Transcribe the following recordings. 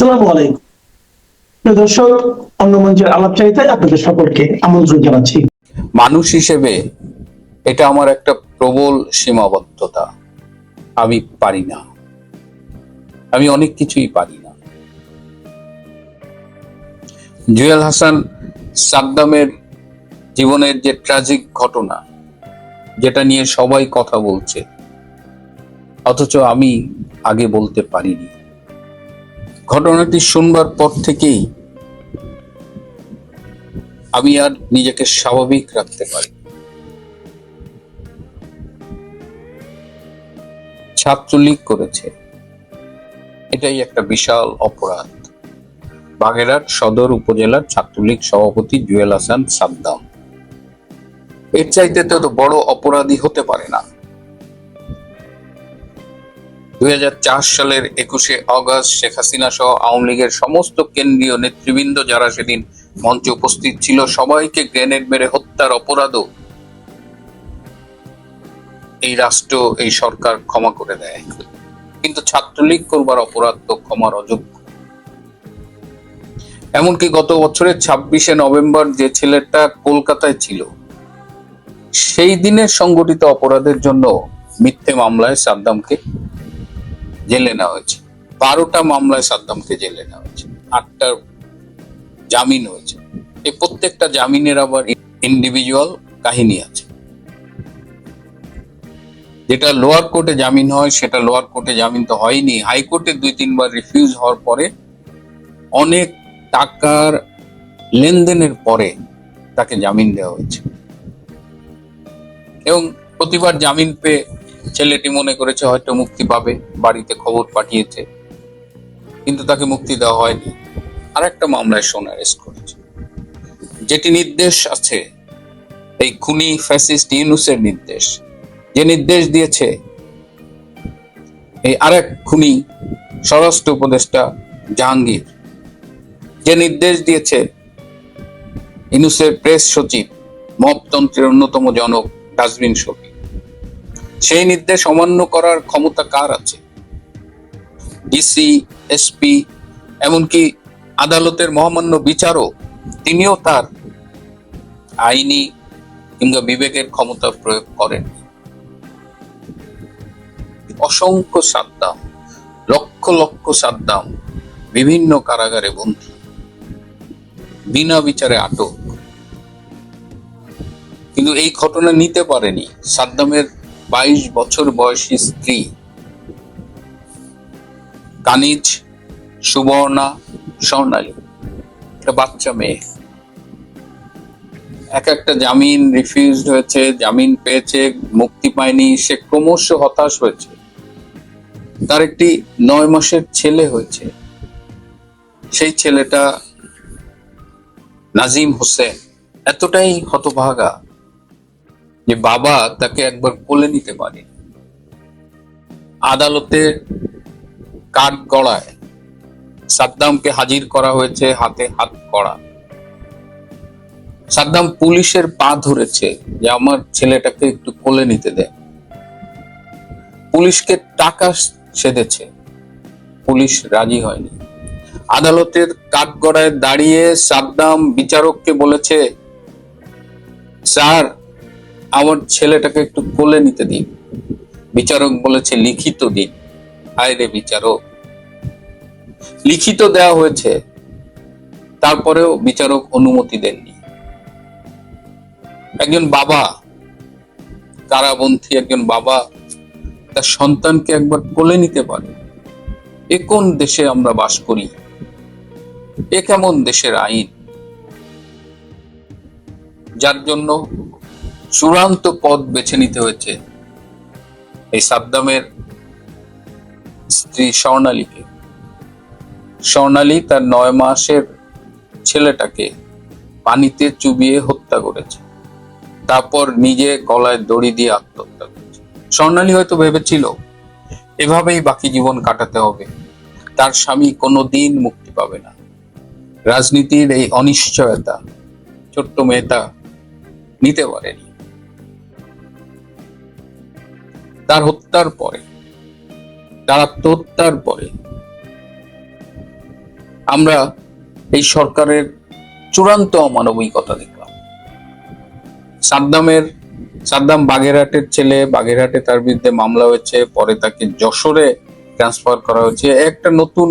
আসসালামু আলাইকুম। প্রিয় দর্শক, অন্য মঞ্চের আলাপচারিতায় আপনাদের সকলকে আমন্ত্রণ জানাচ্ছি। মানুষ হিসেবে এটা আমার একটা প্রবল সীমাবদ্ধতা। আমি পারি না। আমি অনেক কিছুই পারি না। জুয়েল হাসান সাদ্দামের জীবনের যে ট্র্যাজিক ঘটনা, যেটা নিয়ে সবাই কথা বলছে, অথচ আমি আগে বলতে পারিনি। ঘটনাটি শুনবার পর থেকেই আমি আর নিজেকে স্বাভাবিক রাখতে পারি। ছাত্রলীগ করেছে। এটাই একটা বিশাল অপরাধ। বাগেরহাট সদর উপজেলার ছাত্রলীগ সভাপতি জুয়েল হাসান সাদ্দাম। এর চাইতে তো বড় অপরাধী হতে পারে না। দুই হাজার চার সালের একুশে অগস্ট শেখ হাসিনা সহ আওয়ামী লীগের সমস্ত কেন্দ্রীয় নেতৃবৃন্দ যারা সেদিন মঞ্চে উপস্থিত ছিল, সবাইকে গ্রেনেড মেরে হত্যার অপরাধও এই রাষ্ট্র, এই সরকার ক্ষমা করে দেয়। কিন্তু ছাত্রলীগ করবার অপরাধ তো ক্ষমার অযোগ্য। এমনকি গত বছরের ছাব্বিশে নভেম্বর যে ছেলেটা কলকাতায় ছিল, সেই দিনের সংগঠিত অপরাধের জন্য মিথ্যে মামলায় সাদ্দামকে জেলে নেওয়া হয়েছে। বারোটা মামলায় সাদ্দামকে জেলে নেওয়া হয়েছে। আটটা জামিন হয়েছে। এই প্রত্যেকটা জামিনের আবার ইন্ডিভিজুয়াল কাহিনী আছে। যেটা লোয়ার কোর্টে জামিন হয়, সেটা লোয়ার কোর্টে জামিন তো হয়নি। হাইকোর্টে দুই, তিনবার রিফিউজ হওয়ার পরে অনেক টাকার লেনদেনের পরে তাকে জামিন দেওয়া হয়েছে। এবং প্রতিবার জামিন পেয়ে ছেলেটি মনে করেছে হয়তো মুক্তি পাবে, বাড়িতে খবর পাঠিয়েছে। কিন্তু তাকে মুক্তি দেওয়া হয়নি। আর একটা মামলায় সোনা অ্যারেস্ট করেছে যেটি নির্দেশ আছে, এই খুনি ফ্যাসিস্ট ইউনুসের নির্দেশ। যে নির্দেশ দিয়েছে, এই আরেক খুনি স্বরাষ্ট্র উপদেষ্টা জাহাঙ্গীর। যে নির্দেশ দিয়েছে ইনুসের প্রেস সচিব, মপতন্ত্রের অন্যতম জনক ডাস্টবিন শফি। সেই নির্দেশ অমান্য করার ক্ষমতা কার আছে? ডিসি এসপি এমনকি আদালতের মহামান্য বিচারক তিনিও তার আইনি কিংবা বিবেকের ক্ষমতা প্রয়োগ করেন। অসংখ্য সাদ্দাম, লক্ষ লক্ষ সাদ্দাম বিভিন্ন কারাগারে বন্দী। বিনা বিচারে আটক। কিন্তু এই ঘটনা নিতে পারেনি সাদ্দামের বাইশ বছর বয়সী স্ত্রী। কানিজ, সুবর্ণা, স্বর্ণালী। একটা বাচ্চা মেয়ে। এক একটা জামিন রিফিউজড হয়েছে, জামিন পেয়েছে, মুক্তি পায়নি, সে ক্রমশ হতাশ হয়েছে। তার একটি নয় মাসের ছেলে হয়েছে। সেই ছেলেটা নাজিম হোসেন। এতটাই হতভাগা যে বাবা তাকে একবার কোলে নিতে পারে। আদালতে কাঠ গড়ায়। সাদ্দামকে হাজির করা হয়েছে হাতে হাত করা সাদ্দাম পুলিশের পা ধরেছে যে আমার ছেলেটাকে একটু কোলে নিতে দেয় পুলিশকে টাকা সেধেছে। পুলিশ রাজি হয়নি। আদালতের কাঠগড়ায় দাঁড়িয়ে সাদ্দাম বিচারককে বলেছে, স্যার আমার ছেলেটাকে একটু কোলে নিতে দিন। বিচারক বলেছে, লিখিত দিন। হায় রে বিচারক। লিখিত দেওয়া হয়েছে, তারপরেও বিচারক অনুমতি দেননি। একজন বাবা কারাবন্ধী একজন বাবা, তার সন্তানকে একবার কোলে নিতে পারে। এ কোন দেশে আমরা বাস করি? এ কেমন দেশের আইন? যার জন্য চূড়ান্ত পথ বেছে নিতে হয়েছে এই সাদ্দামের স্ত্রী স্বর্ণালীকে। স্বর্ণালী তার নয় মাসের ছেলেটাকে পানিতে চুবিয়ে হত্যা করেছে। তারপর নিজে গলায় দড়ি দিয়ে আত্মহত্যা করেছে। স্বর্ণালী হয়তো ভেবেছিল, এভাবেই বাকি জীবন কাটাতে হবে। তার স্বামী কোনো দিন মুক্তি পাবে না। রাজনীতির এই অনিশ্চয়তা ছোট্ট মেয়েটা নিতে পারেনি। তার হত্যার পরে, তার আত্মহত্যার পরে, আমরা এই সরকারের চূড়ান্ত অমানবিকতা দেখলাম। সাদ্দামের, সাদ্দাম বাগেরহাটের ছেলে, বাগেরহাটে তার বিরুদ্ধে মামলা হয়েছে, পরে তাকে যশোরে ট্রান্সফার করা হয়েছে। একটা নতুন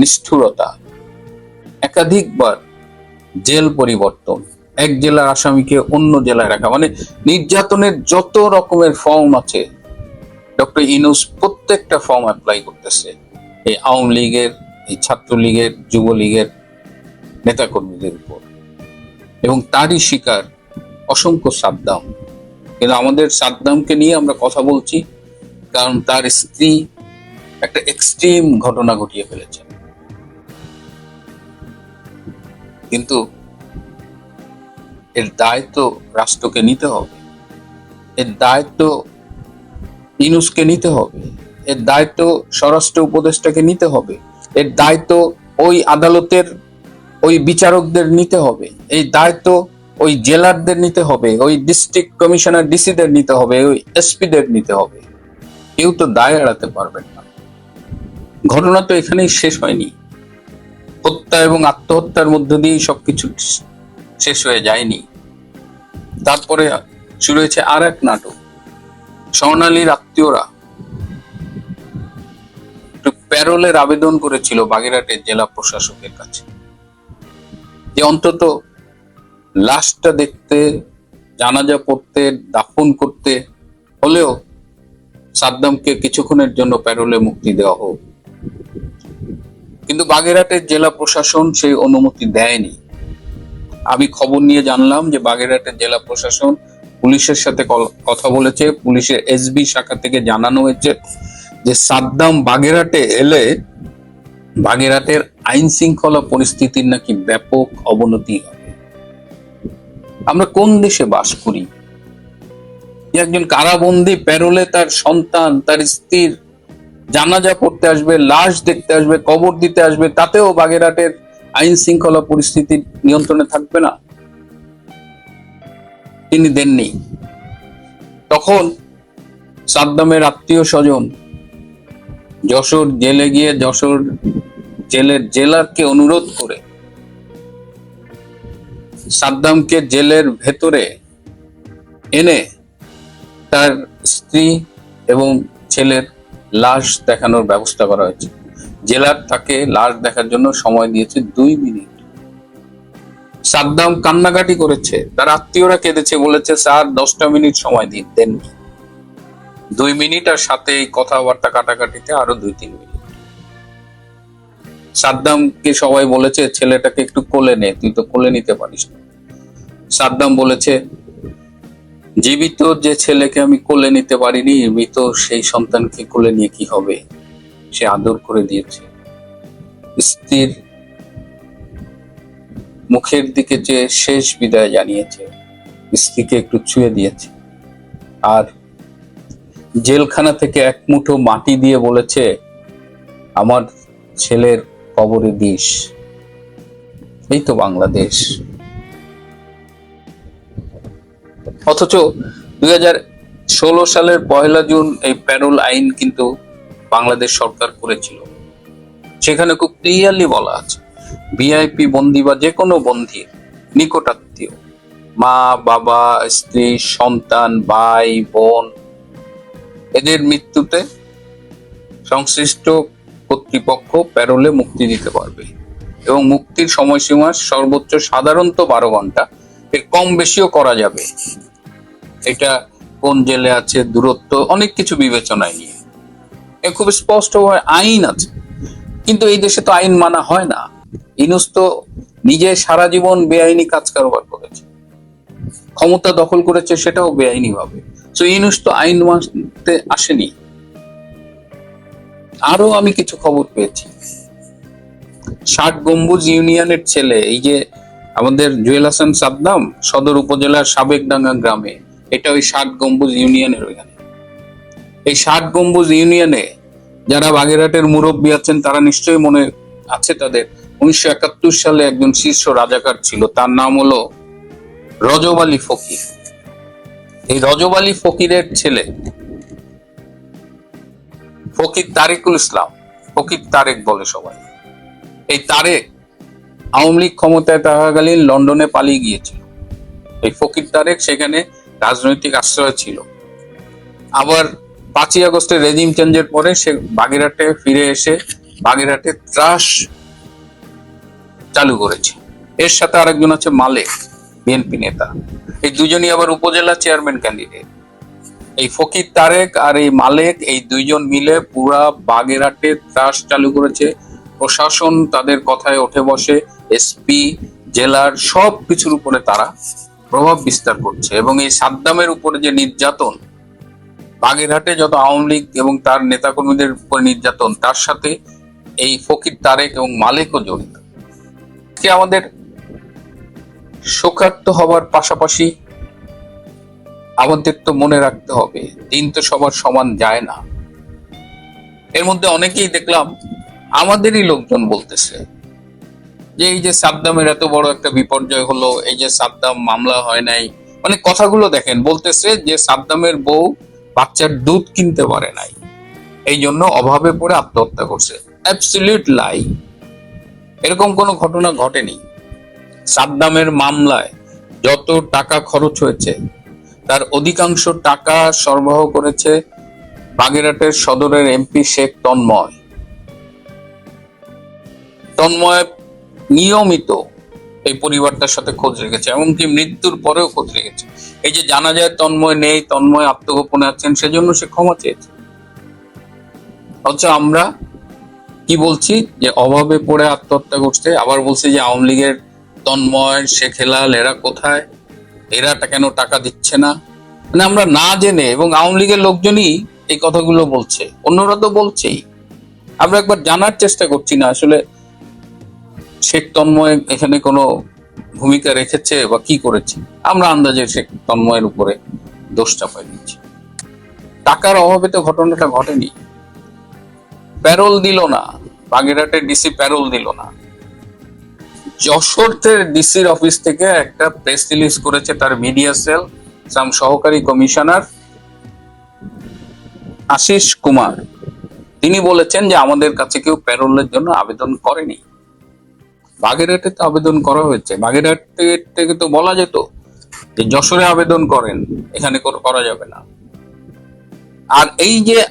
নিষ্ঠুরতা, একাধিকবার জেল পরিবর্তন এক জেলার আসামিকে অন্য জেলায় রাখা। মানে নির্যাতনের যত রকমের ফর্ম আছে, ডক্টর ইনুস প্রত্যেকটা ফর্ম অ্যাপ্লাই করতেছে। এই আওয়ামী লীগের, এই ছাত্রলীগের, যুবলীগের নেতাকর্মীদের উপর। এবং তারই শিকার অসংখ্য সাদ্দাম। কিন্তু আমাদের সাদ্দামকে নিয়ে আমরা কথা বলছি, কারণ তার স্ত্রী একটা এক্সট্রিম ঘটনা ঘটিয়ে ফেলেছে। কিন্তু এর দায়িত্ব রাষ্ট্রকে নিতে হবে। এর দায়িত্ব ইনুসকে নিতে হবে। এর দায়িত্ব স্বরাষ্ট্র উপদেষ্টাকে নিতে হবে। এর দায়িত্ব ওই আদালতের, ওই বিচারকদের নিতে হবে। এই দায়িত্ব ওই জেলারদের নিতে হবে। ওই ডিস্ট্রিক্ট কমিশনার ডিসিদের নিতে হবে। ওই এসপিদের নিতে হবে। কেউ তো দায় এড়াতে পারবেন না। ঘটনা তো এখানেই শেষ হয়নি। হত্যা এবং আত্মহত্যার মধ্য দিয়েই সবকিছু শেষ হয়ে যায়নি। তারপরে শুরু হয়েছে আর এক নাটক, স্বর্ণালীর আত্মীয়রা। প্যারোলের আবেদন করেছিল বাগেরহাটের জেলা প্রশাসকের কাছে। যে অন্তত লাশটা দেখতে, জানাজা পড়তে, দাফন করতে হলেও সাদ্দামকে কিছুক্ষণের জন্য প্যারোলে মুক্তি দেওয়া হোক। কিন্তু বাগেরহাটের জেলা প্রশাসন সেই অনুমতি দেয়নি। আমি খবর নিয়ে জানলাম যে বাগেরহাটের জেলা প্রশাসন পুলিশের সাথে কথা বলেছে। পুলিশের এসবি শাখা থেকে জানানো হয়েছে যে সাদ্দাম বাগেরহাটে এলে বাগেরহাটের আইন শৃঙ্খলা পরিস্থিতির নাকি ব্যাপক অবনতি হবে। আমরা কোন দেশে বাস করি? একজন কারাবন্দী প্যারোলে তার সন্তান, তার স্ত্রীর জানাজা পড়তে আসবে, লাশ দেখতে আসবে, কবর দিতে আসবে, তাতেও বাগেরহাটের আইন শৃঙ্খলা পরিস্থিতি নিয়ন্ত্রণে থাকবে না। তিনি দেননি। তখন সাদ্দামের আত্মীয় স্বজন যশোর জেলে গিয়ে যশোর জেলের জেলারকে অনুরোধ করে সাদ্দামকে জেলের ভেতরে এনে তার স্ত্রী এবং ছেলের লাশ দেখানোর ব্যবস্থা করা হয়েছে। জেলার তাকে লাশ দেখার জন্য সময় দিয়েছে দুই মিনিট। সাদ্দাম কান্নাকাটি করেছে। তার আত্মীয়রা কেঁদেছে, বলেছে, স্যার, দশটা মিনিট সময় দিন দেননি দুই মিনিট আর সাথে এই কথাবার্তা কাটাকাটিতে আরও দুই তিন মিনিট। সাদ্দামকে সবাই বলেছে, ছেলেটাকে একটু কোলে নে, তুই তো কোলে নিতে পারিস না। সাদ্দাম বলেছে, জীবিত যে ছেলেকে আমি কোলে নিতে পারিনি, মৃত সেই সন্তানকে কোলে নিয়ে কি হবে? সে আদর করে দিয়েছে। স্ত্রীর মুখের দিকে যে শেষ বিদায় জানিয়েছে, স্ত্রীকে একটু ছুঁয়ে দিয়েছে। আর জেলখানা থেকে এক মুঠো মাটি দিয়ে বলেছে, আমার ছেলের কবরে দিস এই তো বাংলাদেশ। অথচ দুই হাজার ষোলো সালের পয়লা জুন এই প্যারোল আইন কিন্তু বাংলাদেশ সরকার করেছিল। সেখানে খুব ক্লিয়ারলি বলা আছে ভিআইপি বন্দি বা যে কোনো বন্দির নিকটাত্মীয়, মা, বাবা, স্ত্রী, সন্তান, ভাই, বোন, এদের মৃত্যুতে সংশ্লিষ্ট কর্তৃপক্ষ প্যারোলে মুক্তি দিতে পারবে এবং মুক্তির সময়সীমা সর্বোচ্চ সাধারণত বারো ঘণ্টা, এর কম বেশিও করা যাবে। এটা কোন জেলে আছে, দূরত্ব, অনেক কিছু বিবেচনায় নিয়ে। খুব স্পষ্টভাবে আইন আছে। কিন্তু এই দেশে তো আইন মানা হয় না। ইনুস তো নিজে সারা জীবন বেআইনি কাজ কারবার করেছে। ক্ষমতা দখল করেছে, সেটাও বেআইনি ভাবে। তো ইনুস তো আইন মানতে আসেনি। আরও আমি কিছু খবর পেয়েছি। ষাট গম্বুজ ইউনিয়নের ছেলে, এই যে আমাদের জুয়েল হাসান সাদ্দাম, সদর উপজেলার সাবেকডাঙ্গা গ্রামে, এটা ওই ষাট গম্বুজ ইউনিয়নের ওইখানে। এই ষাট গম্বুজ ইউনিয়নে যারা বাগেরহাটের মুরব্বী আছেন, তারা নিশ্চয়ই মনে আছে তাদের। উনিশশো একাত্তর সালে একজন শীর্ষ রাজাকার ছিল, তার নাম হলো রজব আলী ফকির। এই রজব আলী ফকিরের ছেলে ফকির তারেকুল ইসলাম, ফকির তারেক বলে সবাই। এই তারেক আওয়ামী লীগ ক্ষমতায় থাকাকালীন লন্ডনে পালিয়ে গিয়েছিল। এই ফকির তারেক সেখানে রাজনৈতিক আশ্রয় ছিল। আবার পাঁচই আগস্টের রেজিম চেঞ্জের পরে সে বাগেরহাটে ফিরে এসে বাগেরহাটে ত্রাস চালু করেছে। এর সাথে আরেকজন আছে মালেক, বিএনপি নেতা। এই দুজনই আবার উপজেলা চেয়ারম্যান ক্যান্ডিডেট এই ফকির তারেক আর এই মালেক, এই দুইজন মিলে পুরা বাগেরহাটে ত্রাস চালু করেছে। প্রশাসন তাদের কথায় ওঠে বসে এসপি জেলার সব কিছুর উপরে তারা প্রভাব বিস্তার করছে। এবং এই সাদ্দামের উপরে যে নির্যাতন বাগেরহাটে যত আওয়ামী লীগ এবং তার নেতাকর্মীদের উপরে নির্যাতন, তার সাথে এই ফকির তারেক এবং মালেকও জড়িত। কে আমাদের শোকার্ত হবার পাশাপাশি আমাদের তো মনে রাখতে হবে, দিন তো সবার সমান যায় না। এর মধ্যে অনেকেই দেখলাম আমাদেরই লোকজন বলতেছে যে, এই যে সাদ্দামের এত বড় একটা বিপর্যয় হলো, এই যে সাদ্দাম মামলা হয় নাই মানে কথাগুলো দেখেন, বলতেছে যে সাদ্দামের বউ বাচ্চার দুধ কিনতে পারে নাই। এই জন্য অভাবে পড়ে আত্মহত্যা করছে। অ্যাবসলিউট লাই এরকম কোনো ঘটনা ঘটেনি। সাদ্দামের মামলায় যত টাকা খরচ হয়েছে, তার অধিকাংশ টাকা সরবরাহ করেছে বাগেরহাটের সদরের এমপি শেখ তন্ময়। তন্ময় নিয়মিত এই পরিবারটার সাথে খোঁজ রেখেছে, এমনকি মৃত্যুর পরেও খোঁজ রেখেছে। এই যে জানা যায় তন্ময় নেই, তন্ময় আত্মগোপনে আছেন, সেজন্য সে ক্ষমা চেয়েছে। অথচ আমরা কি বলছি? যে অভাবে পড়ে আত্মহত্যা করছে, আবার বলছি যে আওয়ামী লীগের তন্ময়, শেখ হেলাল, এরা কোথায়? এরা কেন টাকা দিচ্ছে না? মানে আমরা না জেনে, এবং আওয়ামী লীগের লোকজনই এই কথাগুলো বলছে। অন্যরা তো বলছেই। আমরা একবার জানার চেষ্টা করছি না, আসলে শেখ তন্ময় এখানে কোনো ভূমিকা রেখেছে বা কি করেছে? আমরা আন্দাজে শেখ তন্ময়ের উপরে দোষ চাপাই দিচ্ছি। টাকার অভাবে তো ঘটনাটা ঘটেনি। প্যারোল দিল না। বাগেরহাটের ডিসি প্যারোল দিল না। যশোরের ডিসির অফিস থেকে একটা প্রেস রিলিজ করেছে তার মিডিয়া সেল সাম সহকারী কমিশনার আশিস কুমার। তিনি বলেছেন যে আমাদের কাছে কেউ প্যারোলের জন্য আবেদন করেনি। বাগেরহাটে তো আবেদন করা হয়েছে। বাগেরহাট থেকে- তো বলা যেত যে যশোরে আবেদন করেন, এখানে কর- যাবে না। আর এই যে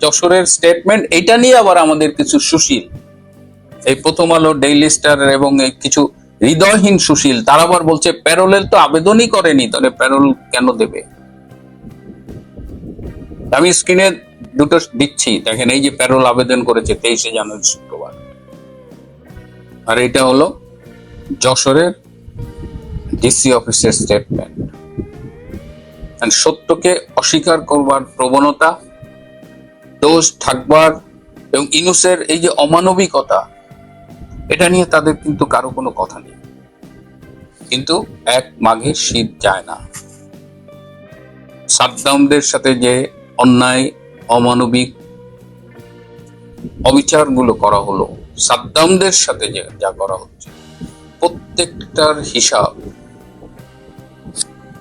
যশোরের স্টেটমেন্ট এটা নিয়ে আবার আমাদের কিছু সুশীল, এই প্রথম আলো ডেইলি স্টার এবং কিছু হৃদয়হীন সুশীল, তারা আবার বলছে প্যারোলের তো আবেদনই করেনি, তাহলে প্যারোল কেন দেবে? আমি স্ক্রিনে দুটো দিচ্ছি। দেখেন, এই যে প্যারোল আবেদন করেছে, তেইশে জানুয়ারি আর এটা হলো যশোরের ডিসি অফিসের স্টেটমেন্ট সত্যকে অস্বীকার করবার প্রবণতা, দোষ ঢাকবার এবং ইনুসের এই যে অমানবিকতা, এটা নিয়ে তাদের কিন্তু কারও কোনো কথা নেই। কিন্তু এক মাঘে শীত যায় না। সাদ্দামদের সাথে যে অন্যায়, অমানবিক অবিচারগুলো করা হলো সাদ্দামদের সাথে যা করা হচ্ছে, প্রত্যেকটার হিসাব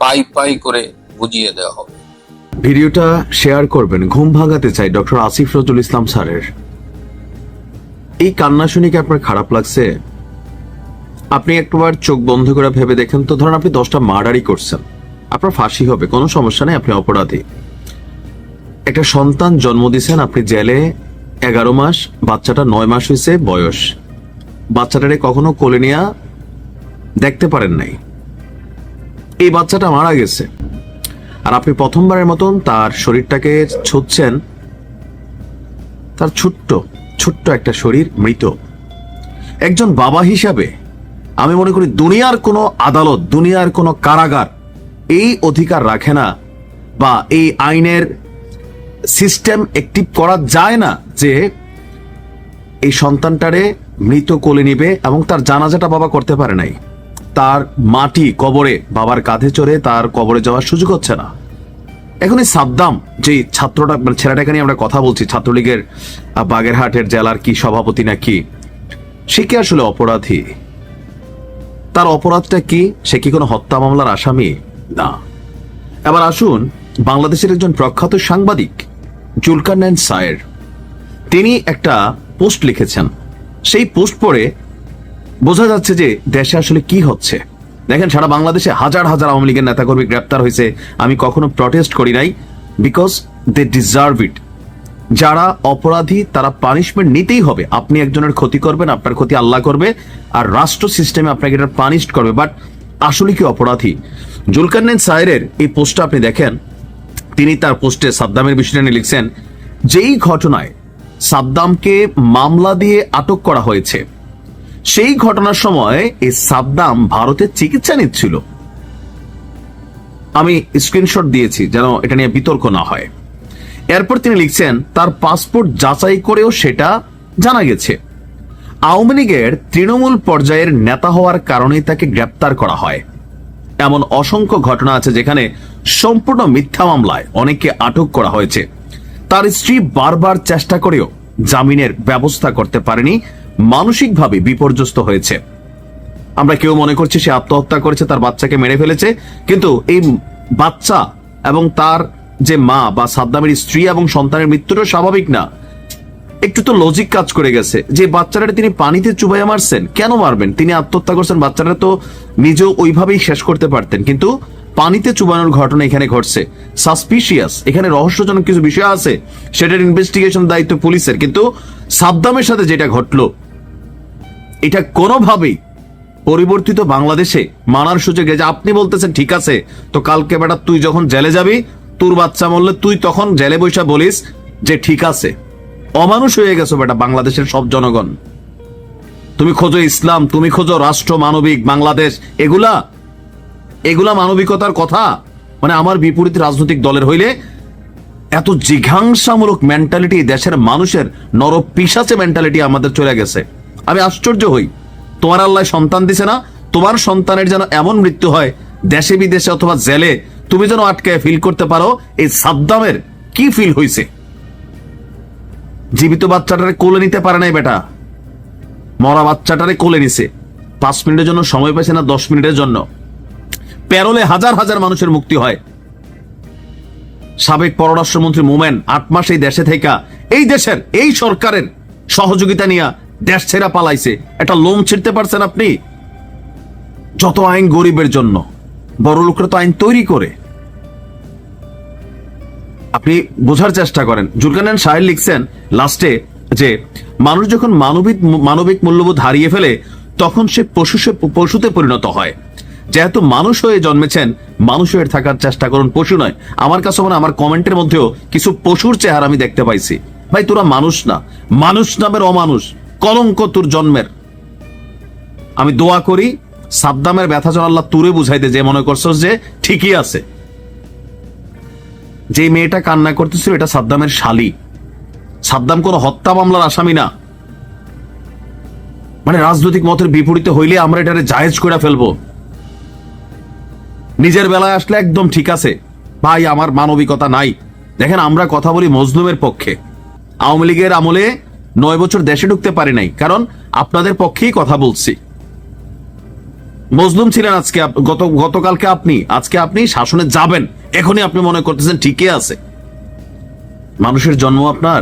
পাই পাই করে বুঝিয়ে দেওয়া হবে। ভিডিওটা শেয়ার করবেন। ঘুম ভাঙাতে চাই ডক্টর আসিফ নজরুল ইসলাম স্যারের। এই কান্না শুনে কি আপনার খারাপ লাগছে? আপনি একবার চোখ বন্ধ করে ভেবে দেখেন তো, ধরুন আপনি দশটা মার্ডারই করছেন। আপনার ফাঁসি হবে, কোনো সমস্যা নেই, আপনি অপরাধী। একটা সন্তান জন্ম দিয়েছেন, আপনি জেলে এগারো মাস, বাচ্চাটা নয় মাস হয়েছে বয়স। বাচ্চাটারে কখনো কোলে নিয়ে দেখতে পারেন নাই। এই বাচ্চাটা মারা গেছে। আর আপনি প্রথমবারের মতন তার শরীরটাকে ছুঁচ্ছেন। তার ছোট্ট ছোট্ট একটা শরীর মৃত। একজন বাবা হিসাবে আমি মনে করি দুনিয়ার কোনো আদালত, দুনিয়ার কোনো কারাগার এই অধিকার রাখে না বা এই আইনের সিস্টেম অ্যাক্টিভ করা যায় না যে এই সন্তানটারে মৃত কোলে নিবে এবং তার জানাজাটা বাবা করতে পারে নাই। তার মাটি কবরে বাবার কাঁধে চড়ে তার কবরে যাওয়ার সুযোগ হচ্ছে না। এখন এই সাদ্দাম যে ছাত্রটা মানে ছেলেটাকে নিয়ে আমরা কথা বলছি, ছাত্রলীগের বাগেরহাটের জেলার কি সভাপতি না কি, সে কি আসলে অপরাধী? তার অপরাধটা কি? সে কি কোনো হত্যা মামলার আসামি? না। এবার আসুন বাংলাদেশের একজন প্রখ্যাত সাংবাদিক জুলকারনাইন সায়ের। তিনি একটা পোস্ট লিখেছেন। সেই পোস্ট পড়ে বোঝা যাচ্ছে যে দেশে আসলে কি হচ্ছে। দেখেন, সারা বাংলাদেশে হাজার হাজার আওয়ামী লীগের নেতাকর্মী গ্রেপ্তার হয়েছে। আমি কখনো প্রটেস্ট করি নাই বিকজ দে ডিজার্ভ ইট যারা অপরাধী, তারা পানিশমেন্ট নিতেই হবে। আপনি একজনের ক্ষতি করবেন, আপনার ক্ষতি আল্লাহ করবে, আর রাষ্ট্র সিস্টেমে আপনাকে এটা পানিশ করবে। বাট আসলে কি অপরাধী? জুলকান্নাইন সাহেরের এই পোস্টটা আপনি দেখেন তিনি তার পোস্টে সাদ্দামের বিষয়টা নিয়ে লিখছেন, যেই ঘটনায় সাদ্দামকে মামলা দিয়ে আটক করা হয়েছে, সেই ঘটনার সময় এই সাদ্দাম ভারতে চিকিৎসা নিচ্ছিল। আমি স্ক্রিনশট দিয়েছি যেন এটা নিয়ে বিতর্ক না হয়। এরপর তিনি লিখছেন, তার পাসপোর্ট যাচাই করেও সেটা জানা গেছে। আওয়ামী লীগের তৃণমূল পর্যায়ের নেতা হওয়ার কারণেই তাকে গ্রেপ্তার করা হয়। এমন অসংখ্য ঘটনা আছে যেখানে সম্পূর্ণ মিথ্যা মামলায় অনেককে আটক করা হয়েছে। তার স্ত্রী বারবার চেষ্টা করেও জামিনের ব্যবস্থা করতে পারেনি, মানসিকভাবে বিপর্যস্ত হয়েছে। আমরা কেউ মনে করছি সে আত্মহত্যা করেছে, তার বাচ্চাকে মেরে ফেলেছে, কিন্তু এই বাচ্চা এবং তার যে মা বা সাদ্দামের স্ত্রী এবং সন্তানের মৃত্যুটা স্বাভাবিক না। একটু তো লজিক কাজ করে গেছে। যে বাচ্চাটা তিনি পানিতে চুবাইয়া মারছেন, কেন মারবেন? তিনি আত্মহত্যা করছেন বাচ্চাটা তো নিজেও ওইভাবেই শেষ করতে পারতেন। কিন্তু পানিতে চুবানোর ঘটনা এখানে ঘটছে। সাসপিশিয়াস এখানে রহস্যজনক কিছু বিষয় আছে, সেটার ইনভেস্টিগেশন দায়িত্ব পুলিশের। কিন্তু সাদ্দামের সাথে যেটা ঘটলো, এটা কোনোভাবেই পরিবর্তিত বাংলাদেশে মানার সুযোগে যে আপনি বলতেছেন, ঠিক আছে, তো কালকে বেটা তুই যখন জেলে যাবি, তোর বাচ্চা মরলে তুই তখন জেলে বৈশা বলিস যে ঠিক আছে। অমানুষ হয়ে গেছো বেটা বাংলাদেশের সব জনগণ। তুমি খোঁজো ইসলাম, তুমি খোঁজো রাষ্ট্র, মানবিক, বাংলাদেশ, এগুলা? এগুলা মানবিকতার কথা? মানে আমার বিপরীত রাজনৈতিক দলের হইলে এত জিঘাংসামূলক মেন্টালিটি দেশের মানুষের নর পিসাচে মেন্টালিটি আমাদের চলে গেছে। আমি আশ্চর্য হই। তোমার আল্লাহ সন্তান দিছে না? তোমার সন্তানের যেন এমন মৃত্যু হয় দেশে বিদেশে অথবা জেলে, তুমি যেন আটকায় ফিল করতে পারো, এই সাদ্দামের কি ফিল হইছে? জীবিত বাচ্চাটারে কোলে নিতে পারে নাই বেটা। মরা বাচ্চাটারে কোলে নিছে। পাঁচ মিনিটের জন্য সময় পাইছে না, দশ মিনিটের জন্য। প্যারোলে হাজার হাজার মানুষের মুক্তি হয়। সাবেক পররাষ্ট্রমন্ত্রী মোমেন আট মাস এই দেশে থেকে এই দেশের, এই সরকারের সহযোগিতা নিয়ে দেশ ছেড়া পালাইছে। একটা লোম ছিঁড়তে পারছেন আপনি? যত আইন গরিবের জন্য বড় লোকরা তো আইন তৈরি করে। আপনি বোঝার চেষ্টা করেন। জুলকানান সাহেব লিখছেন লাস্টে যে, মানুষ যখন মানবিক মানবিক মূল্যবোধ হারিয়ে ফেলে, তখন সে পশু পশুতে পরিণত হয়। যেহেতু মানুষ হয়ে জন্মেছেন মানুষ হয়ে থাকার চেষ্টা করুন, পশু নয়। আমার কাছে মনে আমার কমেন্টের মধ্যেও কিছু পশুর চেহারা আমি দেখতে পাইছি। ভাই, তোরা মানুষ না। মানুষ নামের অমানুষ। কলঙ্ক তোর জন্মের। আমি দোয়া করি, সাদ্দামের ব্যথা জন আল্লাহ তুরে বুঝাইতে যে মনে করছস যে ঠিকই আছে। যে মেয়েটা কান্না করতেছিল, এটা সাদ্দামের শালি। সাদ্দাম কোন হত্যা মামলার আসামি না। মানে রাজনৈতিক মতের বিপরীতে হইলে আমরা এটারে জায়েজ করে ফেলব। নিজের বেলায় আসলে একদম ঠিক আছে। ভাই, আমার মানবিকতা নাই। দেখেন, আমরা কথা বলি মজলুমের পক্ষে। আওয়ামী লীগের আমলে নয় বছর দেশে ঢুকতে পারি নাই। কারণ আপনাদের পক্ষেই কথা বলছি। মজলুম ছিলেন আজকে গত, গতকালকে আপনি, আজকে আপনি শাসনে যাবেন। এখনই আপনি মনে করতেছেন ঠিকই আছে। মানুষের জন্ম আপনার।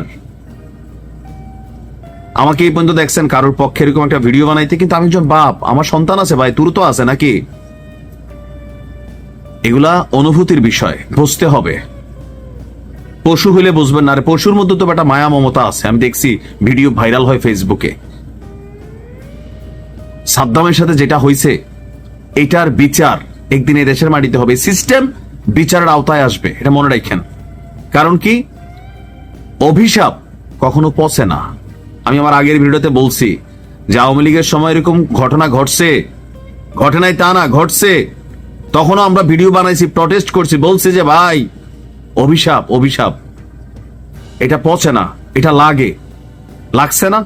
আমাকে এই পর্যন্ত দেখছেন, কারোর পক্ষে এরকম একটা ভিডিও বানাইতে, কিন্তু আমি একজন বাপ, আমার সন্তান আছে ভাই, তোর তো আছে নাকি? এগুলা অনুভূতির বিষয়, বুঝতে হবে। পশু হইলে বুঝবেন না পশুর মধ্যে তো একটা মায়া মমতা আছে। আমি দেখছি ভিডিও ভাইরাল হয় ফেসবুকে সাদ্দামের সাথে যেটা হয়েছে এটার বিচার একদিন এই দেশের মাটিতে হবে। সিস্টেম বিচারের আওতায় আসবে, এটা মনে রাখেন। কারণ কি? অভিশাপ কখনো পচে না। আমি আমার আগের ভিডিওতে বলছি যে আওয়ামী লীগের সময় এরকম ঘটনা ঘটছে ঘটনায় তা না, ঘটছে। তখনও আমরা ভিডিও বানাইছি প্রটেস্ট করছি, বলছি যে ভাই, অভিশাপ অভিশাপ। এটা পচে না, এটা লাগে। লাগছে না?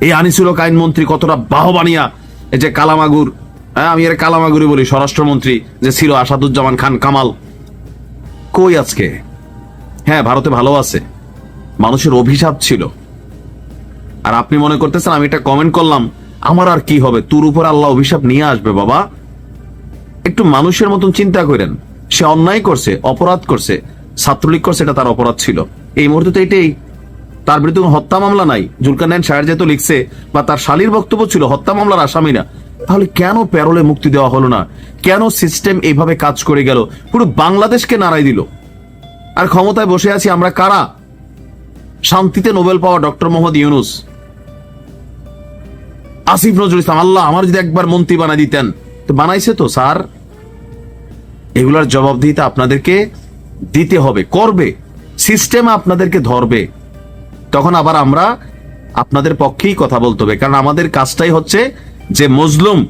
এই আনিসুল হক আইনমন্ত্রী কতটা বাহবানিয়া এই যে কালামাগুর হ্যাঁ আমি এর কালামাগুরি বলি। স্বরাষ্ট্রমন্ত্রী যে ছিল আসাদুজ্জামান খান, কামাল, কই আজকে? হ্যাঁ ভারতে ভালো আছে। মানুষের অভিশাপ ছিল। আর আপনি মনে করতেছেন, আমি এটা কমেন্ট করলাম, আমার আর কি হবে? তোর উপর আল্লাহ অভিশাপ নিয়ে আসবে, বাবা। একটু মানুষের মতন চিন্তা করেন। সে অন্যায় করছে, অপরাধ করছে, ছাত্রলীগ করছে, এটা তার অপরাধ ছিল। এই মুহূর্তে তো এটাই। তার বিরুদ্ধে কোনো হত্যা মামলা নাই। জুলকানাইন সাহের যেহেতু লিখছে, বা তার শালীর বক্তব্য ছিল, হত্যা মামলার আসামি না। তাহলে কেন প্যারোলে মুক্তি দেওয়া হলো না? কেন সিস্টেম এইভাবে কাজ করে গেল? পুরো বাংলাদেশকে নাড়াই দিল। আর ক্ষমতায় বসে আছি আমরা কারা? শান্তিতে নোবেল পাওয়া ডক্টর মোহাম্মদ ইউনুস। আসিফ নজরুল ইসলাম, আল্লাহ আমার যদি একবার মন্ত্রী বানাই দিতেন। তো বানাইছে তো, স্যার। এগুলার জবাবদিহিতা আপনাদেরকে দিতে হবে, করবে। সিস্টেম আপনাদেরকে ধরবে। তখন আবার আমরা আপনাদের পক্ষেই কথা বলতে হবে, কারণ আমাদের কাজটাই হচ্ছে যে মজলুম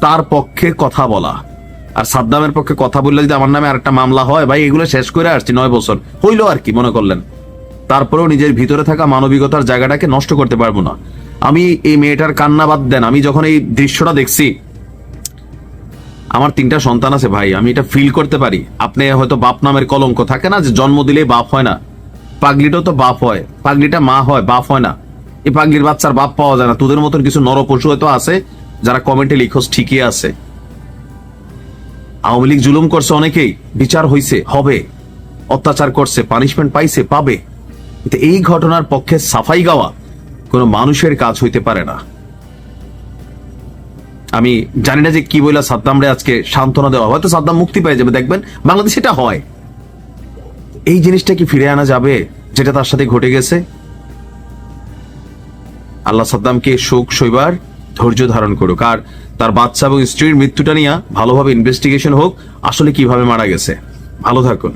তার পক্ষে কথা বলা। আর সাদ্দামের পক্ষে কথা বললে যদি আমার নামে আরেকটা মামলা হয়, ভাই, এগুলো শেষ করে আসছি, নয় বছর। হইল আর কি, মনে করলেন। তারপরেও নিজের ভিতরে থাকা মানবিকতার জায়গাটাকে নষ্ট করতে পারব না। আমি এই মেয়েটার কান্না বাদ দেন। আমি যখন এই দৃশ্যটা দেখছি, আমার তিনটা সন্তান আছে ভাই, আমি এটা ফিল করতে পারি। আপনি হয়তো বাপ নামের কলঙ্ক থাকে না, যে জন্ম দিলেই বাপ হয় না। পাগলিটাও তো বাপ হয়, পাগলিটা মা হয়, বাপ হয় না। এই পাগলির বাচ্চার বাপ পাওয়া যায় না। তোদের মতন কিছু নর পশু হয়তো আছে, যারা কমেন্টে লিখোস ঠিকই আছে। আওয়ামী লীগ জুলুম করছে অনেকেই, বিচার হইছে, হবে, অত্যাচার করছে পানিশমেন্ট পাইছে, পাবে। কিন্তু এই ঘটনার পক্ষে সাফাই গাওয়া কোনো মানুষের কাজ হইতে পারে না। আমি জানি না যে কি বইলা সাদ্দামরে আজকে সান্ত্বনা দেওয়া হয়তো সাদ্দাম মুক্তি পেয়ে যাবে, দেখবেন। বাংলাদেশ এটা হয়। এই জিনিসটা কি ফিরে আনা যাবে, যেটা তার সাথে ঘটে গেছে? আল্লাহ সাদ্দামকে শোক সইবার ধৈর্য ধারণ করুক। আর তার বাচ্চা এবং স্ত্রীর মৃত্যুটা নিয়ে ভালোভাবে ইনভেস্টিগেশন হোক, আসলে কীভাবে মারা গেছে। ভালো থাকুন।